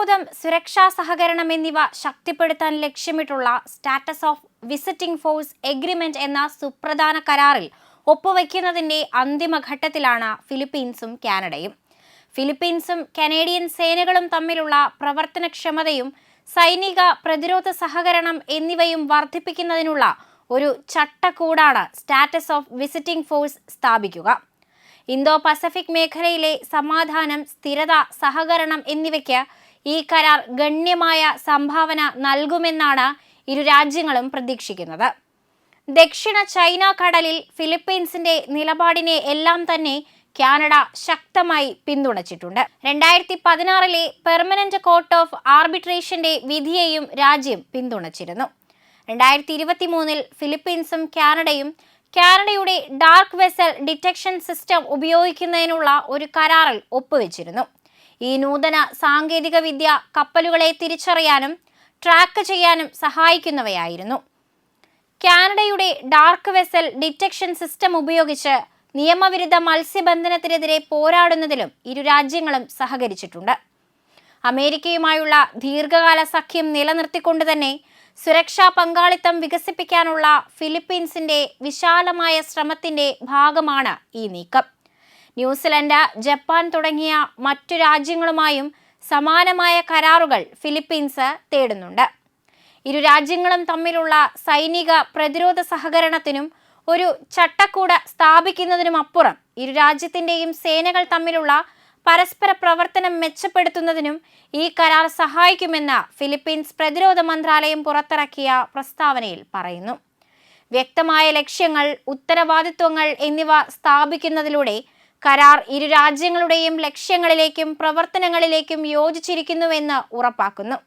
പ്രതിരോധം സുരക്ഷാ സഹകരണം എന്നിവ ശക്തിപ്പെടുത്താൻ ലക്ഷ്യമിട്ടുള്ള status of visiting force agreement എന്ന സുപ്രധാന കരാറിൽ ഒപ്പുവെക്കുന്നതിന്റെ അന്തിമഘട്ടത്തിലാണ് ഫിലിപ്പീൻസും കാനഡയും. ഫിലിപ്പീൻസും കനേഡിയൻ സേനകളും തമ്മിലുള്ള പ്രവർത്തനക്ഷമതയും സൈനിക പ്രതിരോധ സഹകരണം എന്നിവയും വർദ്ധിപ്പിക്കുന്നതിനുള്ള ഒരു ചട്ടക്കൂടാണ് സ്റ്റാറ്റസ് ഓഫ് വിസിറ്റിംഗ് ഫോഴ്സ് സ്ഥാപിക്കുക. ഇന്തോ പസഫിക് മേഖലയിലെ സമാധാനം സ്ഥിരത സഹകരണം എന്നിവയ്ക്ക് ഈ കരാർ ഗണ്യമായ സംഭാവന നൽകുമെന്നാണ് ഇരു രാജ്യങ്ങളും പ്രതീക്ഷിക്കുന്നത്. ദക്ഷിണ ചൈന കടലിൽ ഫിലിപ്പീൻസിന്റെ നിലപാടിനെ എല്ലാം തന്നെ കാനഡ ശക്തമായി പിന്തുണച്ചിട്ടുണ്ട്. രണ്ടായിരത്തി പതിനാറിലെ പെർമനന്റ് കോർട്ട് ഓഫ് ആർബിട്രേഷന്റെ വിധിയെയും രാജ്യം പിന്തുണച്ചിരുന്നു. രണ്ടായിരത്തി ഇരുപത്തി മൂന്നിൽ ഫിലിപ്പീൻസും കാനഡയും കാനഡയുടെ ഡാർക്ക് വെസൽ ഡിറ്റക്ഷൻ സിസ്റ്റം ഉപയോഗിക്കുന്നതിനുള്ള ഒരു കരാറിൽ ഒപ്പുവെച്ചിരുന്നു. ഈ നൂതന സാങ്കേതിക വിദ്യ കപ്പലുകളെ തിരിച്ചറിയാനും ട്രാക്ക് ചെയ്യാനും സഹായിക്കുന്നവയായിരുന്നു. കാനഡയുടെ ഡാർക്ക് വെസൽ ഡിറ്റക്ഷൻ സിസ്റ്റം ഉപയോഗിച്ച് നിയമവിരുദ്ധ മത്സ്യബന്ധനത്തിനെതിരെ പോരാടുന്നതിലും ഇരു രാജ്യങ്ങളും സഹകരിച്ചിട്ടുണ്ട്. അമേരിക്കയുമായുള്ള ദീർഘകാല സഖ്യം നിലനിർത്തിക്കൊണ്ട് തന്നെ സുരക്ഷാ പങ്കാളിത്തം വികസിപ്പിക്കാനുള്ള ഫിലിപ്പീൻസിന്റെ വിശാലമായ ശ്രമത്തിന്റെ ഭാഗമാണ് ഈ നീക്കം. ന്യൂസിലൻഡ് ജപ്പാൻ തുടങ്ങിയ മറ്റു രാജ്യങ്ങളുമായും സമാനമായ കരാറുകൾ ഫിലിപ്പീൻസ് തേടുന്നുണ്ട്. ഇരു രാജ്യങ്ങളും തമ്മിലുള്ള സൈനിക പ്രതിരോധ സഹകരണത്തിനും ഒരു ചട്ടക്കൂട് സ്ഥാപിക്കുന്നതിനുമപ്പുറം ഇരു രാജ്യത്തിന്റെയും സേനകൾ തമ്മിലുള്ള പരസ്പര പ്രവർത്തനം മെച്ചപ്പെടുത്തുന്നതിനും ഈ കരാർ സഹായിക്കുമെന്ന് ഫിലിപ്പീൻസ് പ്രതിരോധ മന്ത്രാലയം പുറത്തിറക്കിയ പ്രസ്താവനയിൽ പറയുന്നു. വ്യക്തമായ ലക്ഷ്യങ്ങൾ ഉത്തരവാദിത്വങ്ങൾ എന്നിവ സ്ഥാപിക്കുന്നതിലൂടെ കരാർ ഇരു രാജ്യങ്ങളുടെയും ലക്ഷ്യങ്ങളിലേക്കും പ്രവർത്തനങ്ങളിലേക്കും യോജിച്ചിരിക്കുന്നുവെന്ന് ഉറപ്പാക്കുന്നു.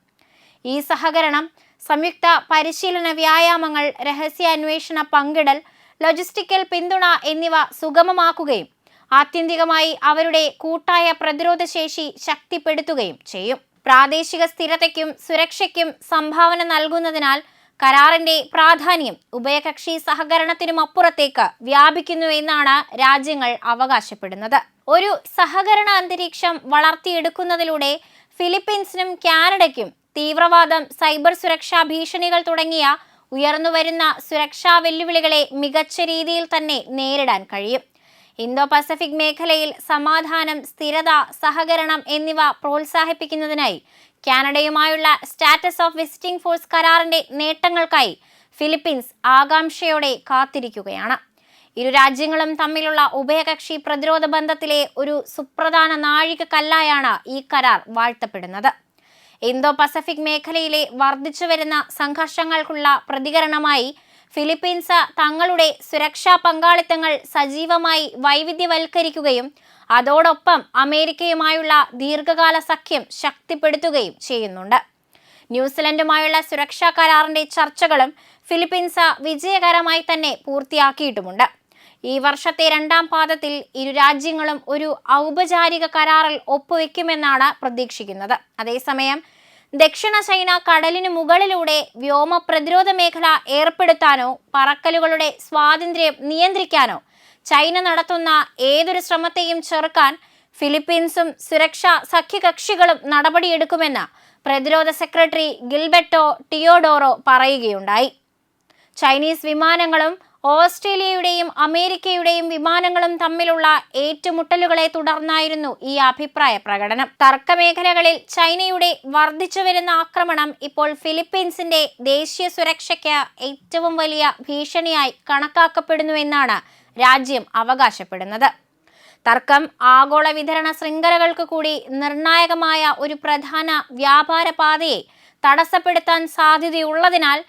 ഈ സഹകരണം സംയുക്ത പരിശീലന വ്യായാമങ്ങൾ രഹസ്യാന്വേഷണ പങ്കിടൽ ലോജിസ്റ്റിക്കൽ പിന്തുണ എന്നിവ സുഗമമാക്കുകയും ആത്യന്തികമായി അവരുടെ കൂട്ടായ പ്രതിരോധ ശേഷി ശക്തിപ്പെടുത്തുകയും ചെയ്യും. പ്രാദേശിക സ്ഥിരതയ്ക്കും സുരക്ഷയ്ക്കും സംഭാവന നൽകുന്നതിനാൽ കരാറിന്റെ പ്രാധാന്യം ഉഭയകക്ഷി സഹകരണത്തിനും അപ്പുറത്തേക്ക് വ്യാപിക്കുന്നു എന്നാണ് രാജ്യങ്ങൾ അവകാശപ്പെടുന്നത്. ഒരു സഹകരണ അന്തരീക്ഷം വളർത്തിയെടുക്കുന്നതിലൂടെ ഫിലിപ്പീൻസിനും കാനഡയ്ക്കും തീവ്രവാദം സൈബർ സുരക്ഷാ ഭീഷണികൾ തുടങ്ങിയ ഉയർന്നുവരുന്ന സുരക്ഷാ വെല്ലുവിളികളെ മികച്ച രീതിയിൽ തന്നെ നേരിടാൻ കഴിയും. ഇന്തോ പസഫിക് മേഖലയിൽ സമാധാനം സ്ഥിരത സഹകരണം എന്നിവ പ്രോത്സാഹിപ്പിക്കുന്നതിനായി കാനഡയുമായുള്ള സ്റ്റാറ്റസ് ഓഫ് വിസിറ്റിംഗ് ഫോഴ്സ് കരാറിന്റെ നേട്ടങ്ങൾക്കായി ഫിലിപ്പീൻസ് ആകാംക്ഷയോടെ കാത്തിരിക്കുകയാണ്. ഇരു രാജ്യങ്ങളും തമ്മിലുള്ള ഉഭയകക്ഷി പ്രതിരോധ ബന്ധത്തിലെ ഒരു സുപ്രധാന നാഴിക കല്ലായാണ് ഈ കരാർ വാഴ്ത്തപ്പെടുന്നത്. ഇന്തോ പസഫിക് മേഖലയിലെ വർദ്ധിച്ചു വരുന്ന സംഘർഷങ്ങൾക്കുള്ള പ്രതികരണമായി ഫിലിപ്പീൻസ് തങ്ങളുടെ സുരക്ഷാ പങ്കാളിത്തങ്ങൾ സജീവമായി വൈവിധ്യവൽക്കരിക്കുകയും അതോടൊപ്പം അമേരിക്കയുമായുള്ള ദീർഘകാല സഖ്യം ശക്തിപ്പെടുത്തുകയും ചെയ്യുന്നുണ്ട്. ന്യൂസിലൻഡുമായുള്ള സുരക്ഷാ കരാറിന്റെ ചർച്ചകളും ഫിലിപ്പീൻസ് വിജയകരമായി തന്നെ പൂർത്തിയാക്കിയിട്ടുമുണ്ട്. ഈ വർഷത്തെ രണ്ടാം പാദത്തിൽ ഇരു രാജ്യങ്ങളും ഒരു ഔപചാരിക കരാറിൽ ഒപ്പുവെക്കുമെന്നാണ് പ്രതീക്ഷിക്കുന്നത്. അതേസമയം ദക്ഷിണ ചൈന കടലിനു മുകളിലൂടെ വ്യോമ പ്രതിരോധ മേഖല ഏർപ്പെടുത്താനോ പറക്കലുകളുടെ സ്വാതന്ത്ര്യം നിയന്ത്രിക്കാനോ ചൈന നടത്തുന്ന ഏതൊരു ശ്രമത്തെയും ചെറുക്കാൻ ഫിലിപ്പീൻസും സുരക്ഷാ സഖ്യകക്ഷികളും നടപടിയെടുക്കുമെന്ന് പ്രതിരോധ സെക്രട്ടറി ഗിൽബെട്ടോ ടിയോഡോറോ പറയുകയുണ്ടായി. ചൈനീസ് വിമാനങ്ങളും ഓസ്ട്രേലിയയുടെയും അമേരിക്കയുടെയും വിമാനങ്ങളും തമ്മിലുള്ള ഏറ്റുമുട്ടലുകളെ തുടർന്നായിരുന്നു ഈ അഭിപ്രായ പ്രകടനം. തർക്കമേഖലകളിൽ ചൈനയുടെ വർദ്ധിച്ചു വരുന്ന ആക്രമണം ഇപ്പോൾ ഫിലിപ്പീൻസിന്റെ ദേശീയ സുരക്ഷയ്ക്ക് ഏറ്റവും വലിയ ഭീഷണിയായി കണക്കാക്കപ്പെടുന്നുവെന്നാണ് രാജ്യം അവകാശപ്പെടുന്നത്. തർക്കം ആഗോള വിതരണ ശൃംഖലകൾക്ക് കൂടി നിർണായകമായ ഒരു പ്രധാന വ്യാപാര പാതയെ തടസ്സപ്പെടുത്താൻ സാധ്യതയുള്ളതിനാൽ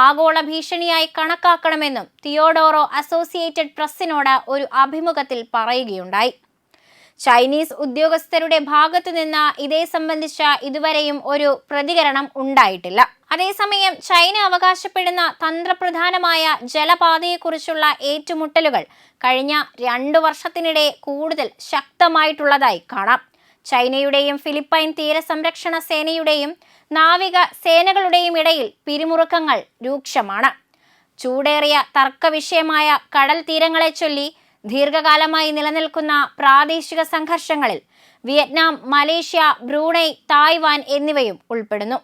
ആഗോള ഭീഷണിയായി കണക്കാക്കണമെന്നും തിയോഡോറോ അസോസിയേറ്റഡ് പ്രസ്സിനോട് ഒരു അഭിമുഖത്തിൽ പറയുകയുണ്ടായി. ചൈനീസ് ഉദ്യോഗസ്ഥരുടെ ഭാഗത്തു നിന്ന് ഇതേ സംബന്ധിച്ച ഇതുവരെയും ഒരു പ്രതികരണം ഉണ്ടായിട്ടില്ല. അതേസമയം ചൈന അവകാശപ്പെടുന്ന തന്ത്രപ്രധാനമായ ജലപാതയെക്കുറിച്ചുള്ള ഏറ്റുമുട്ടലുകൾ കഴിഞ്ഞ രണ്ടു വർഷത്തിനിടെ കൂടുതൽ ശക്തമായിട്ടുള്ളതായി കാണാം. ചൈനയുടെയും ഫിലിപ്പൈൻ തീരസംരക്ഷണ സേനയുടെയും നാവിക സേനകളുടെയും ഇടയിൽ പിരിമുറുക്കങ്ങൾ രൂക്ഷമാണ്. ചൂടേറിയ തർക്കവിഷയമായ കടൽ തീരങ്ങളെ ചൊല്ലി ദീർഘകാലമായി നിലനിൽക്കുന്ന പ്രാദേശിക സംഘർഷങ്ങളിൽ വിയറ്റ്നാം മലേഷ്യ ബ്രൂണൈ തായ്വാൻ എന്നിവയും ഉൾപ്പെടുന്നു.